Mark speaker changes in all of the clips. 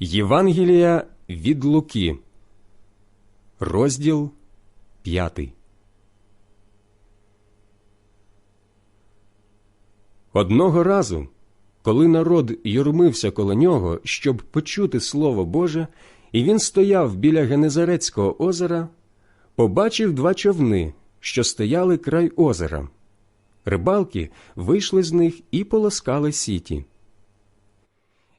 Speaker 1: Євангелія від Луки, розділ 5. Одного разу, коли народ юрмився коло нього, щоб почути Слово Боже, і він стояв біля Генезарецького озера, побачив два човни, що стояли край озера. Рибалки вийшли з них і полоскали сіті.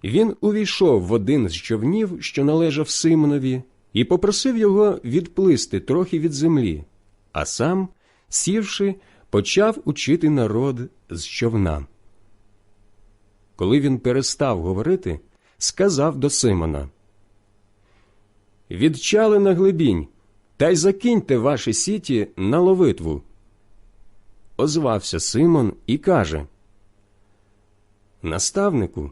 Speaker 1: Він увійшов в один з човнів, що належав Симонові, і попросив його відплисти трохи від землі, а сам, сівши, почав учити народ з човна. Коли він перестав говорити, сказав до Симона Відчали на глибінь, та й закиньте ваші сіті на ловитву. Озвався Симон і каже Наставнику,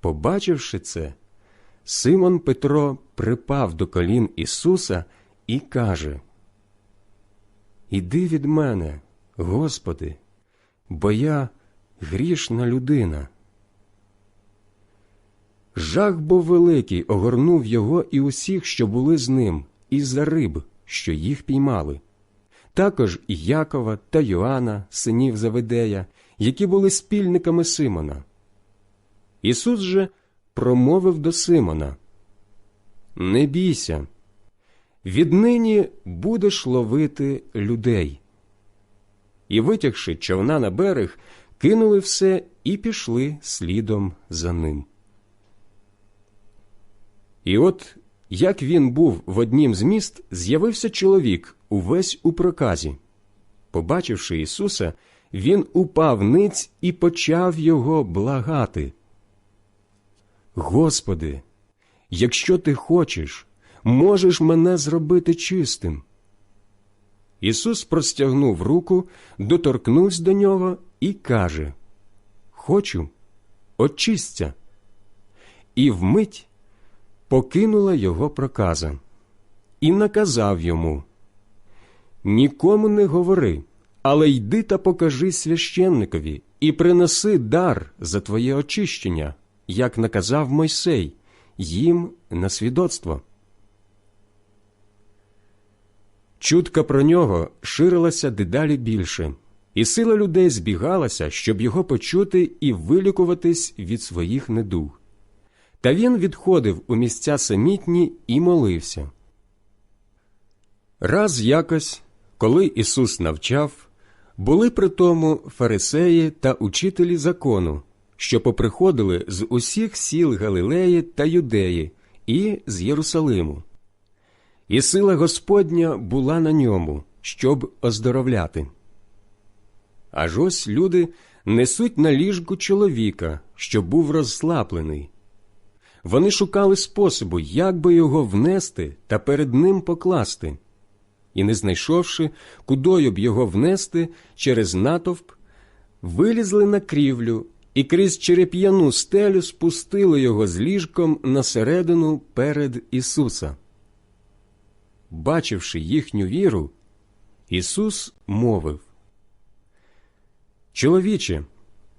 Speaker 1: Побачивши це, Симон Петро припав до колін Ісуса і каже Іди від мене, Господи, бо я грішна людина. Жах був великий огорнув його і усіх, що були з ним, із-за риб, що їх піймали. Також і Якова та Йоанна, синів Заведея, які були спільниками Симона. Ісус же промовив до Симона Не бійся, віднині будеш ловити людей. І, витягши човна на берег, кинули все і пішли слідом за ним. І от, як він був в однім з міст, з'явився чоловік увесь у проказі. Побачивши Ісуса, він упав ниць і почав його благати. Господи, якщо ти хочеш, можеш мене зробити чистим. Ісус простягнув руку, доторкнувся до нього і каже Хочу, очисться. І вмить покинула його проказа, і наказав йому Нікому не говори, але йди та покажи священникові і принеси дар за твоє очищення, як наказав Мойсей, їм на свідоцтво. Чутка про нього ширилася дедалі більше, і сила людей збігалася, щоб його почути і вилікуватись від своїх недуг. Та він відходив у місця самітні і молився. Раз якось, коли Ісус навчав, були при тому фарисеї та учителі закону, що поприходили з усіх сіл Галилеї та Юдеї і з Єрусалиму. І сила Господня була на ньому, щоб оздоровляти. Аж ось люди несуть на ліжку чоловіка, що був розслаблений. Вони шукали способу, як би його внести та перед ним покласти, і, не знайшовши, кудою б його внести через натовп, вилізли на крівлю і крізь череп'яну стелю спустили його з ліжком на середину перед Ісуса. Бачивши їхню віру, Ісус мовив Чоловіче,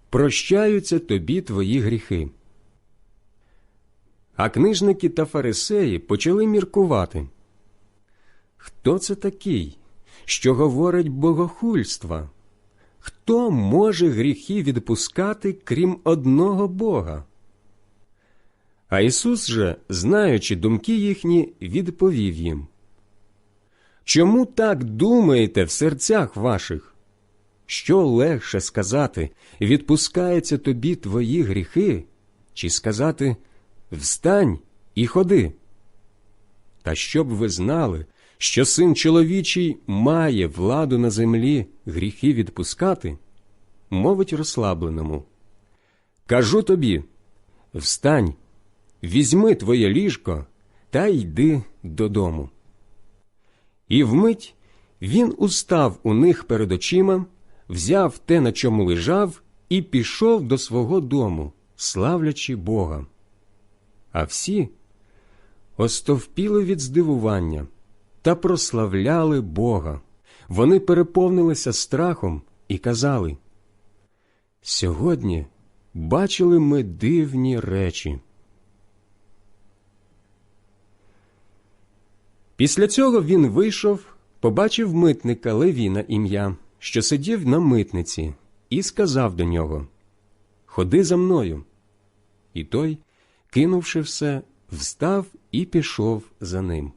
Speaker 1: прощаються тобі твої гріхи. А книжники та фарисеї почали міркувати. Хто це такий, що говорить богохульства? Хто може гріхи відпускати, крім одного Бога? А Ісус же, знаючи думки їхні, відповів їм Чому так думаєте в серцях ваших? Що легше сказати відпускаються тобі твої гріхи, чи сказати Встань і ходи. Та щоб ви знали, що син чоловічий має владу на землі гріхи відпускати, мовить розслабленому. Кажу тобі встань, візьми твоє ліжко та йди додому. І вмить він устав у них перед очима, взяв те, на чому лежав, і пішов до свого дому, славлячи Бога. А всі остовпіли від здивування та прославляли Бога. Вони переповнилися страхом і казали Сьогодні бачили ми дивні речі. Після цього він вийшов, побачив митника Левіна ім'я, що сидів на митниці, і сказав до нього Ходи за мною. І той, кинувши все, встав і пішов за ним.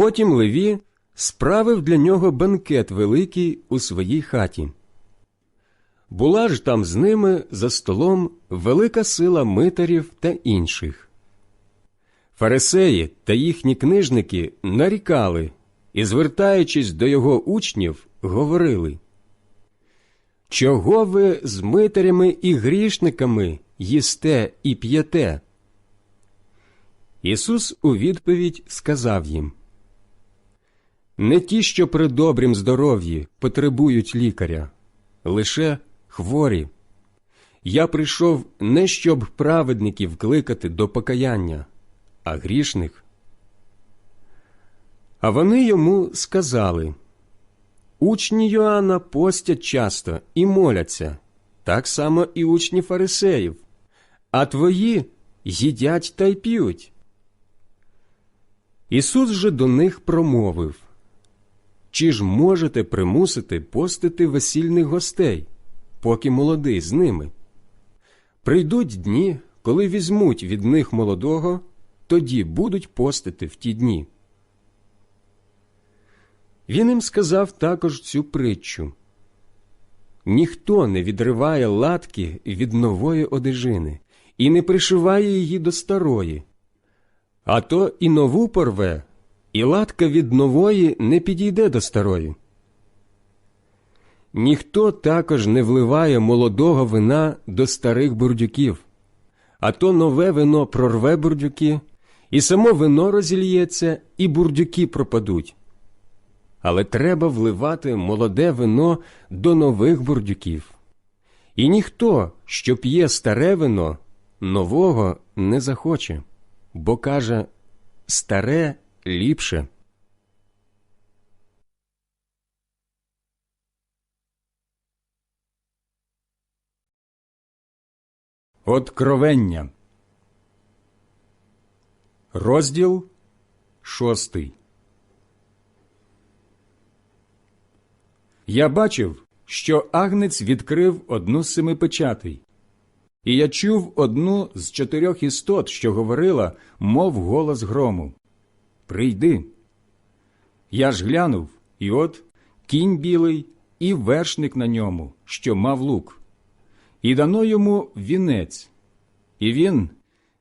Speaker 1: Потім Леві справив для нього бенкет великий у своїй хаті. Була ж там з ними за столом велика сила митарів та інших. Фарисеї та їхні книжники нарікали і, звертаючись до його учнів, говорили Чого ви з митарями і грішниками їсте і п'єте? Ісус у відповідь сказав їм Не ті, що при добрім здоров'ї потребують лікаря, лише хворі. Я прийшов не щоб праведників кликати до покаяння, а грішних. А вони йому сказали Учні Йоанна постять часто і моляться, так само і учні фарисеїв, а твої їдять та й п'ють. Ісус же до них промовив Чи ж можете примусити постити весільних гостей, поки молодий з ними? Прийдуть дні, коли візьмуть від них молодого, тоді будуть постити в ті дні. Він їм сказав також цю притчу ніхто не відриває латки від нової одежини і не пришиває її до старої, а то і нову порве, і латка від нової не підійде до старої. Ніхто також не вливає молодого вина до старих бурдюків, а то нове вино прорве бурдюки, і само вино розільється, і бурдюки пропадуть. Але треба вливати молоде вино до нових бурдюків. І ніхто, що п'є старе вино, нового не захоче, бо каже старе ліпше.
Speaker 2: Откровення. Розділ шостий. Я бачив, що агнець відкрив одну з семи печатей, і я чув одну з чотирьох істот, що говорила, мов голос грому. Прийди. Я ж глянув, і от кінь білий і вершник на ньому, що мав лук і дано йому вінець, і він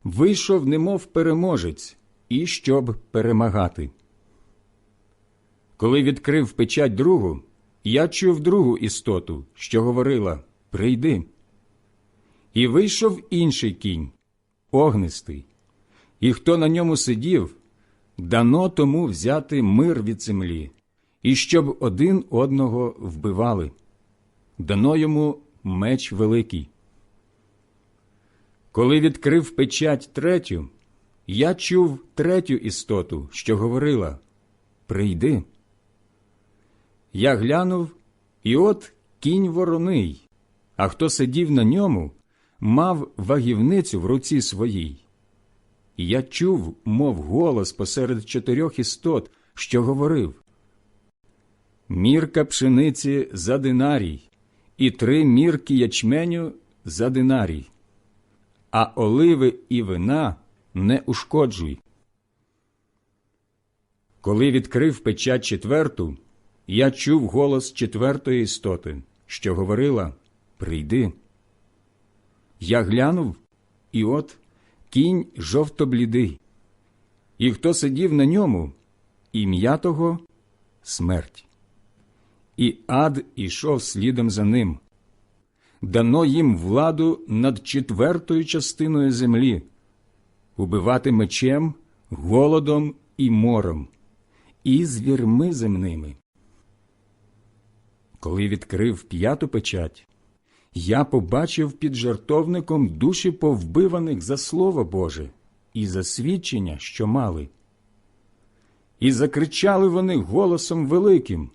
Speaker 2: вийшов, немов переможець, і щоб перемагати. Коли відкрив печать другу, я чув другу істоту, що говорила Прийди. І вийшов інший кінь, огнистий, і хто на ньому сидів, дано тому взяти мир від землі, і щоб один одного вбивали. Дано йому меч великий. Коли відкрив печать третю, я чув третю істоту, що говорила Прийди. Я глянув, і от кінь вороний, а хто сидів на ньому, мав вагівницю в руці своїй. Я чув, мов голос посеред чотирьох істот, що говорив Мірка пшениці за динарій, і три мірки ячменю за динарій, а оливи і вина не ушкоджуй. Коли відкрив печать четверту, я чув голос четвертої істоти, що говорила Прийди. Я глянув, і от кінь жовто-блідий, і хто сидів на ньому, ім'я того смерть і ад ішов слідом за ним. Дано їм владу над четвертою частиною землі, убивати мечем, голодом і мором, і звірми земними. Коли відкрив п'яту печать, я побачив під жартовником душі повбиваних за Слово Боже і за свідчення, що мали. І закричали вони голосом великим.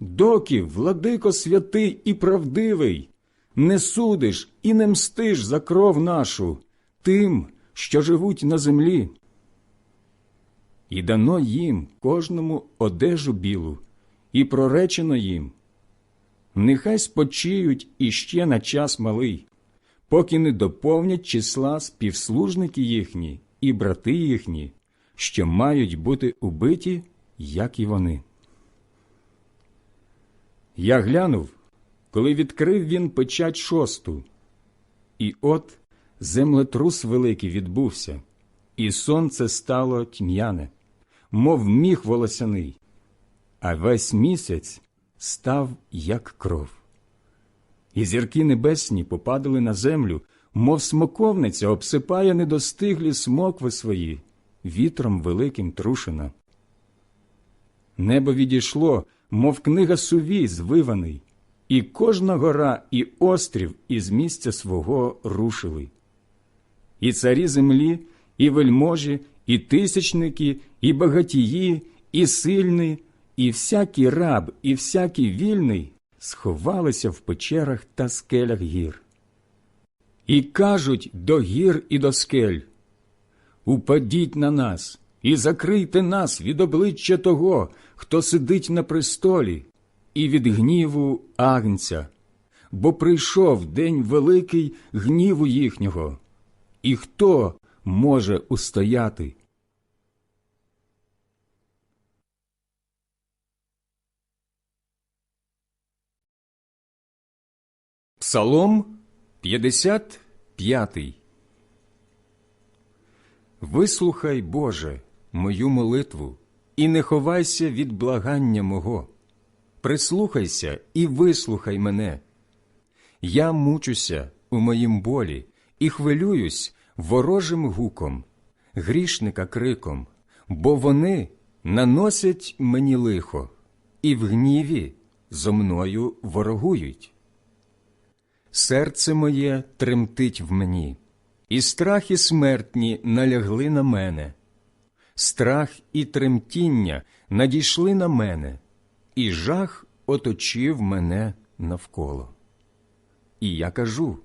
Speaker 2: Доки, владико святий і правдивий, не судиш і не мстиш за кров нашу тим, що живуть на землі. І дано їм кожному одежу білу, і проречено їм. Нехай спочиють іще на час малий, поки не доповнять числа співслужники їхні і брати їхні, що мають бути убиті, як і вони. Я глянув, коли відкрив він печать шосту, і от землетрус великий відбувся, і сонце стало тьмяне, мов міг волосяний, а весь місяць став як кров. І зірки небесні попадали на землю, мов смоковниця обсипає недостиглі смокви свої, вітром великим трушена. Небо відійшло, мов книга сувій звиваний, і кожна гора і острів із місця свого рушили. І царі землі, і вельможі, і тисячники, і багатії, і сильні, і всякий раб, і всякий вільний сховалися в печерах та скелях гір. І кажуть до гір і до скель Упадіть на нас і закрийте нас від обличчя того, хто сидить на престолі, і від гніву агнця, бо прийшов день великий гніву їхнього, і хто може устояти? Псалом 55 Вислухай, Боже, мою молитву, і не ховайся від благання мого. Прислухайся і вислухай мене. Я мучуся у моїм болі і хвилююсь ворожим гуком, грішника криком, бо вони наносять мені лихо, і в гніві зо мною ворогують. Серце моє тремтить в мені, і страхи смертні налягли на мене. Страх і тремтіння надійшли на мене, і жах оточив мене навколо. І я кажу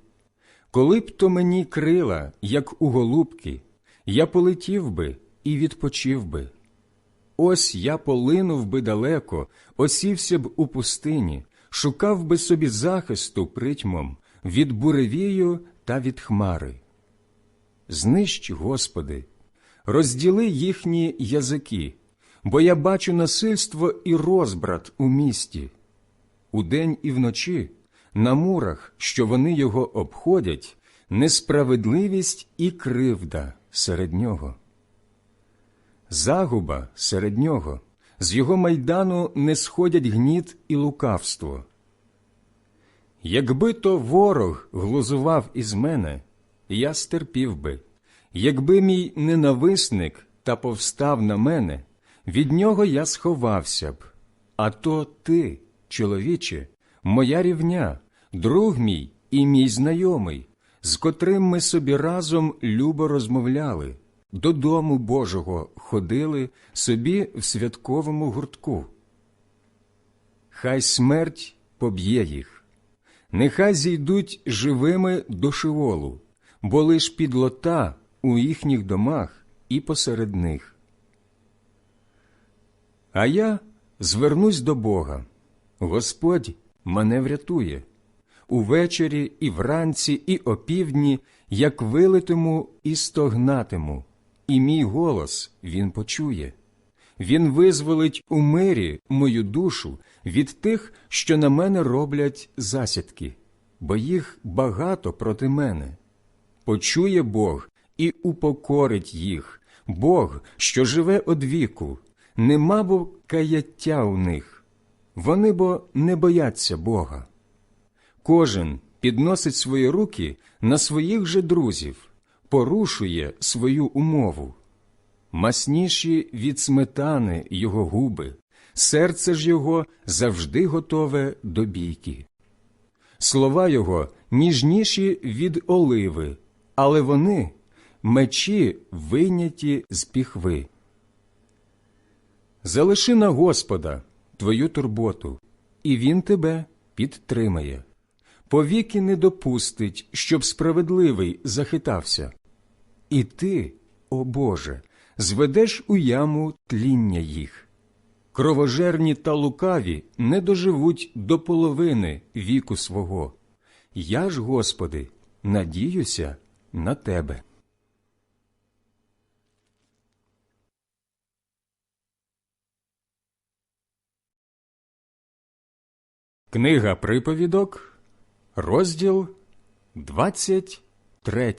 Speaker 2: коли б то мені крила, як у голубки, я полетів би і відпочив би. Ось я полинув би далеко, осівся б у пустині, шукав би собі захисту притьмом від буревію та від хмари. Знищ, Господи, розділи їхні язики, бо я бачу насильство і розбрат у місті. Удень і вночі, на мурах, що вони його обходять, несправедливість і кривда серед нього. Загуба серед нього, з його майдану не сходять гніт і лукавство. Якби то ворог глузував із мене, я стерпів би, якби мій ненависник та повстав на мене, від нього я сховався б. А то ти, чоловіче, моя рівня, друг мій і мій знайомий, з котрим ми собі разом любо розмовляли, додому Божого ходили собі в святковому гуртку. Хай смерть поб'є їх, нехай зійдуть живими до шиволу, бо лиш підлота у їхніх домах і посеред них. А я звернусь до Бога. Господь мене врятує. Увечері і вранці, і опівдні, як вилитиму і стогнатиму, і мій голос він почує. Він визволить у мирі мою душу від тих, що на мене роблять засідки, бо їх багато проти мене. Почує Бог і упокорить їх, Бог, що живе одвіку, нема бо каяття у них. Вони бо не бояться Бога. Кожен підносить свої руки на своїх же друзів, порушує свою умову. Масніші від сметани його губи, серце ж його завжди готове до бійки. Слова його ніжніші від оливи, але вони мечі вийняті з піхви. Залиши на Господа твою турботу, і Він тебе підтримає. Повіки не допустить, щоб справедливий захитався. І ти, о Боже, зведеш у яму тління їх. Кровожерні та лукаві не доживуть до половини віку свого. Я ж, Господи, надіюся на Тебе. Книга приповідок, розділ 23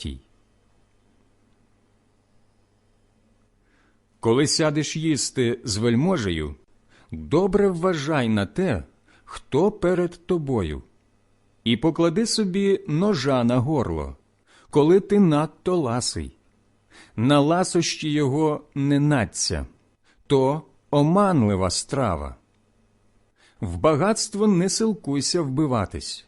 Speaker 2: Коли сядеш їсти з вельможею, добре вважай на те, хто перед тобою, і поклади собі ножа на горло, коли ти надто ласий. На ласощі його не надця, то оманлива страва. В багатство не силкуйся вбиватись,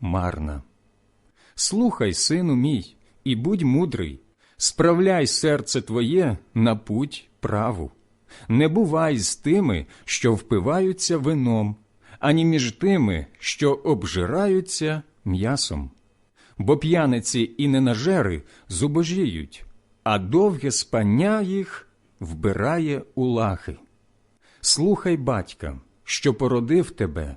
Speaker 2: марна. Слухай, сину мій, і будь мудрий, справляй серце твоє на путь праву. Не бувай з тими, що впиваються вином, ані між тими, що обжираються м'ясом. Бо п'яниці і ненажери зубожіють, а довге спання їх вбирає у лахи. Слухай батька, що породив тебе,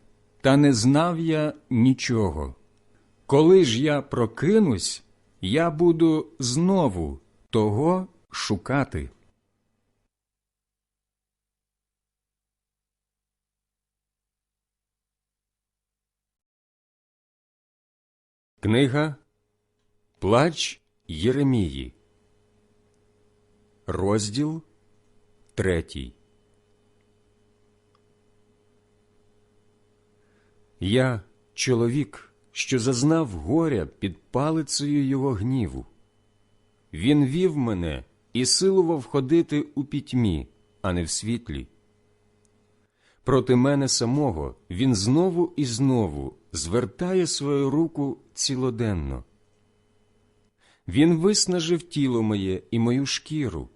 Speaker 2: та не знав я нічого. Коли ж я прокинусь, я буду знову того шукати.
Speaker 1: Книга Плач Єремії, розділ третій. Я чоловік, що зазнав горя під палицею його гніву. Він вів мене і силував ходити у пітьмі, а не в світлі. Проти мене самого він знову і знову звертає свою руку цілоденно. Він виснажив тіло моє і мою шкіру,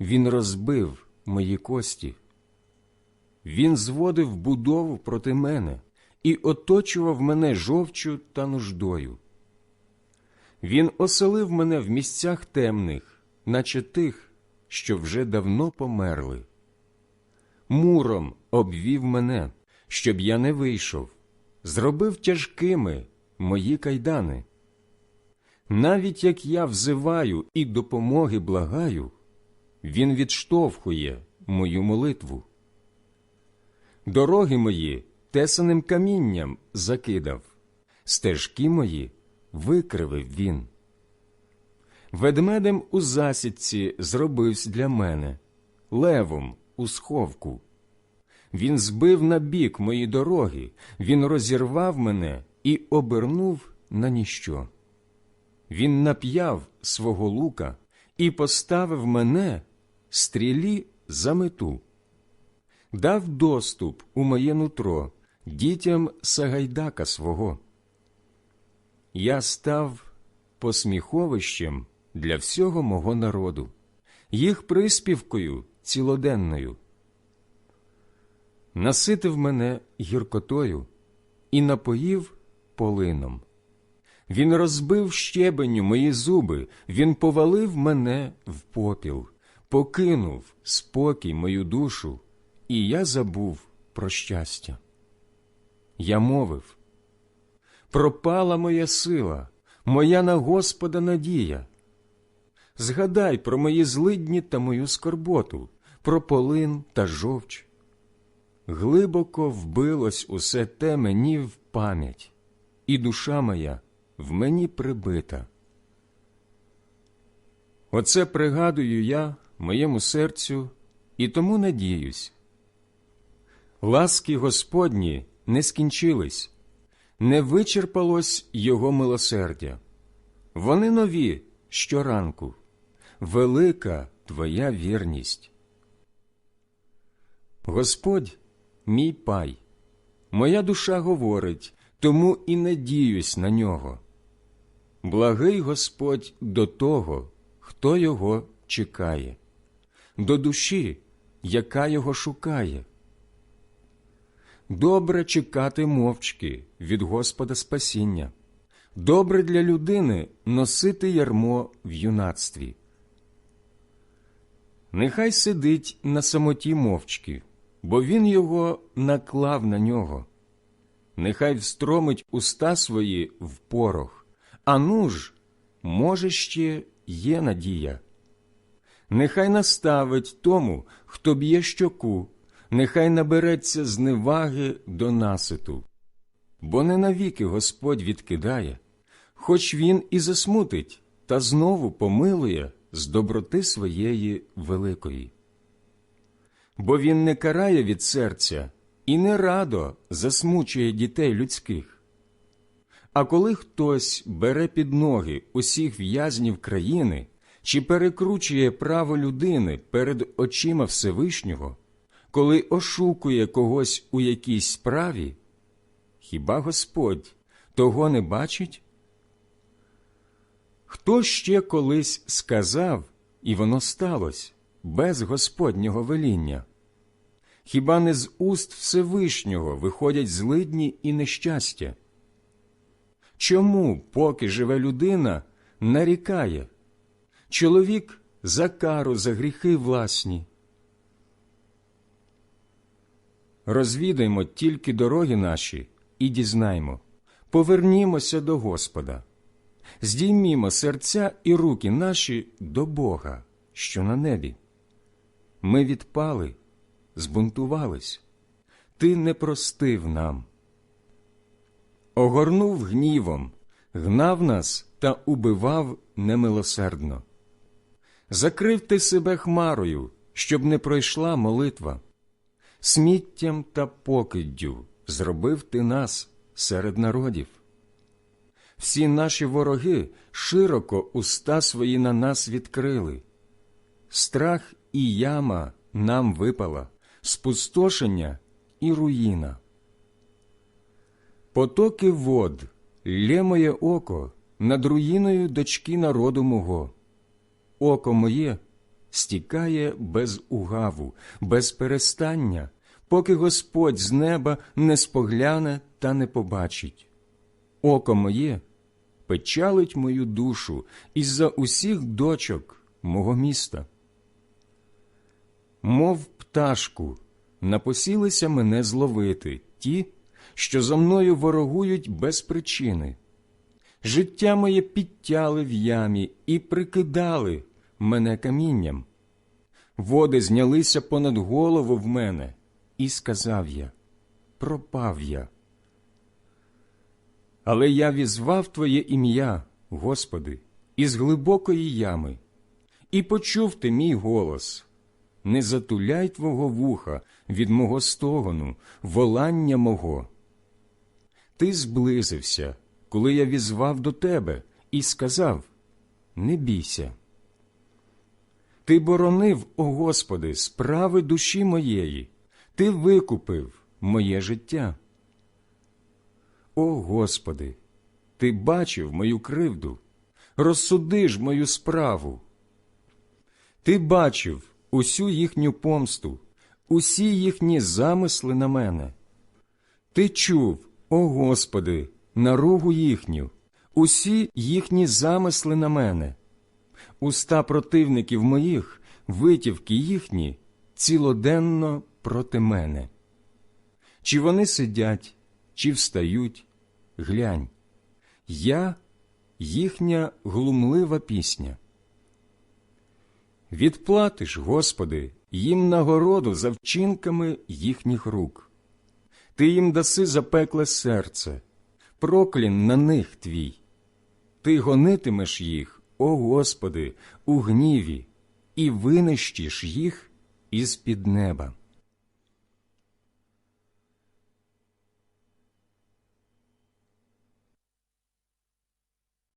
Speaker 1: він розбив мої кості. Він зводив будову проти мене і оточував мене жовчю та нуждою. Він оселив мене в місцях темних, наче тих, що вже давно померли. Муром обвів мене, щоб я не вийшов, зробив тяжкими мої кайдани. Навіть як я взиваю і допомоги благаю, він відштовхує мою молитву. Дороги мої тесаним камінням закидав, стежки мої викривив він. Ведмедем у засідці зробився для мене, левом у сховку. Він збив на бік мої дороги, він розірвав мене і обернув на ніщо. Він нап'яв свого лука і поставив мене стрілі за мету, дав доступ у моє нутро дітям Сагайдака свого. Я став посміховищем для всього мого народу, їх приспівкою цілоденною. Наситив мене гіркотою і напоїв полином. Він розбив щебеню мої зуби, він повалив мене в попіл, покинув спокій мою душу, і я забув про щастя. Я мовив пропала моя сила, моя на Господа надія. Згадай про мої злидні та мою скорботу, про полин та жовч. Глибоко вбилось усе те мені в пам'ять, і душа моя в мені прибита. Оце пригадую я моєму серцю і тому надіюсь. Ласки Господні не скінчились, не вичерпалось Його милосердя. Вони нові щоранку, велика Твоя вірність. Господь мій пай, моя душа говорить, тому і надіюсь на нього. Благий Господь до того, хто його чекає, до душі, яка його шукає. Добре чекати мовчки від Господа спасіння, добре для людини носити ярмо в юнацтві. Нехай сидить на самоті мовчки, бо він його наклав на нього. Нехай встромить уста свої в порох, а ну ж, може, ще є надія. Нехай наставить тому, хто б'є щоку, нехай набереться зневаги до наситу. Бо не навіки Господь відкидає, хоч він і засмутить, та знову помилує з доброти своєї великої.
Speaker 2: бо він не карає від серця і не радо засмучує дітей людських. А коли хтось бере під ноги усіх в'язнів країни чи перекручує право людини перед очима Всевишнього, коли ошукує когось у якійсь справі, хіба Господь того не бачить? Хто ще колись сказав, і воно сталося без Господнього веління? Хіба не з уст Всевишнього виходять злидні і нещастя? Чому, поки живе людина, нарікає? Чоловік за кару за гріхи власні. Розвідаймо тільки дороги наші і дізнаймо, повернімося до Господа, здіймімо серця і руки наші до Бога, що на небі. Ми відпали, збунтувались, ти не простив нам. Огорнув гнівом, гнав нас та убивав немилосердно. Закрив ти себе хмарою, щоб не пройшла молитва. Сміттям та покиддю зробив ти нас серед народів. Всі наші вороги широко уста свої на нас відкрили. Страх і яма нам випала, спустошення і руїна. Потоки вод, лє моє око над руїною дочки народу мого. Око моє стікає без угаву, без перестання, поки Господь з неба не спогляне та не побачить. Око моє печалить мою душу із-за усіх дочок мого міста. Мов пташку, напосілися мене зловити ті, що за мною ворогують без причини. Життя моє підтяли в ямі і прикидали мене камінням. Води знялися понад голову в мене, і сказав я пропав я. Але я візвав Твоє ім'я, Господи, із глибокої ями, і почув ти мій голос. Не затуляй твого вуха від мого стогону, волання мого. Ти зблизився, коли я візвав до тебе, і сказав Не бійся. Ти боронив, о Господи, справи душі моєї, Ти викупив моє життя. О Господи, Ти бачив мою кривду, розсуди ж мою справу. Ти бачив усю їхню помсту, усі їхні замисли на мене. Ти чув, о Господи, наругу їхню, усі їхні замисли на мене. Уста противників моїх, витівки їхні, цілоденно проти мене. Чи вони сидять, чи встають, глянь, я їхня глумлива пісня. Відплатиш, Господи, їм нагороду за вчинками їхніх рук. Ти їм даси запекле серце, проклін на них твій. Ти гонитимеш їх, о Господи, у гніві, і винищиш їх із під неба.